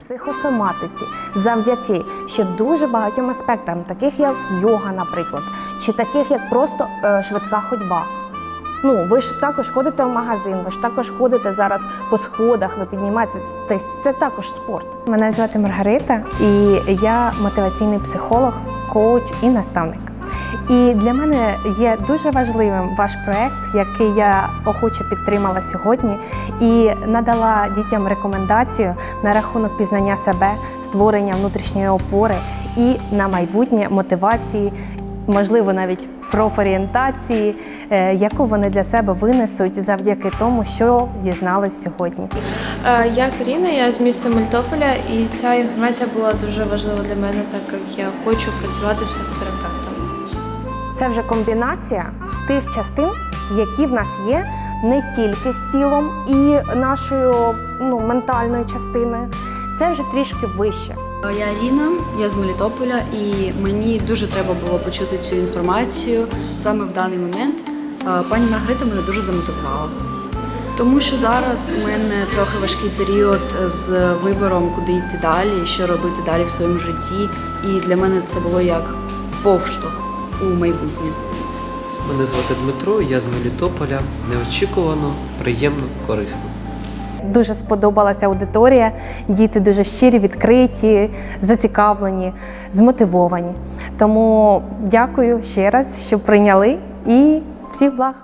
Психосоматиці завдяки ще дуже багатьом аспектам, таких як йога, наприклад, чи таких як просто е, швидка ходьба. Ну, ви ж також ходите в магазин, ви ж також ходите зараз по сходах, ви піднімаєтеся. Тобто Це також спорт. Мене звати Маргарита, і я мотиваційний психолог, коуч і наставник. І для мене є дуже важливим ваш проект, який я охоче підтримала сьогодні, і надала дітям рекомендацію на рахунок пізнання себе, створення внутрішньої опори і на майбутнє мотивації, можливо, навіть профорієнтації, е, яку вони для себе винесуть завдяки тому, що дізнались сьогодні. Е, Я Каріна, я з міста Мелітополя, і ця інформація була дуже важлива для мене, так як я хочу працювати психотерапевтом. Це вже комбінація тих частин, які в нас є не тільки з тілом і нашою ну, ментальною частиною. Це вже трішки вище. Я Аріна, я з Мелітополя, і мені дуже треба було почути цю інформацію саме в даний момент. Е, Пані Маргарита мене дуже замотивувала. Тому що зараз у мене трохи важкий період з вибором, куди йти далі, що робити далі в своєму житті. І для мене це було як повштовх у майбутнє. Мене звати Дмитро, я з Мелітополя. Неочікувано, приємно, корисно. Дуже сподобалася аудиторія. Діти дуже щирі, відкриті, зацікавлені, змотивовані. Тому дякую ще раз, що прийняли і всіх благ.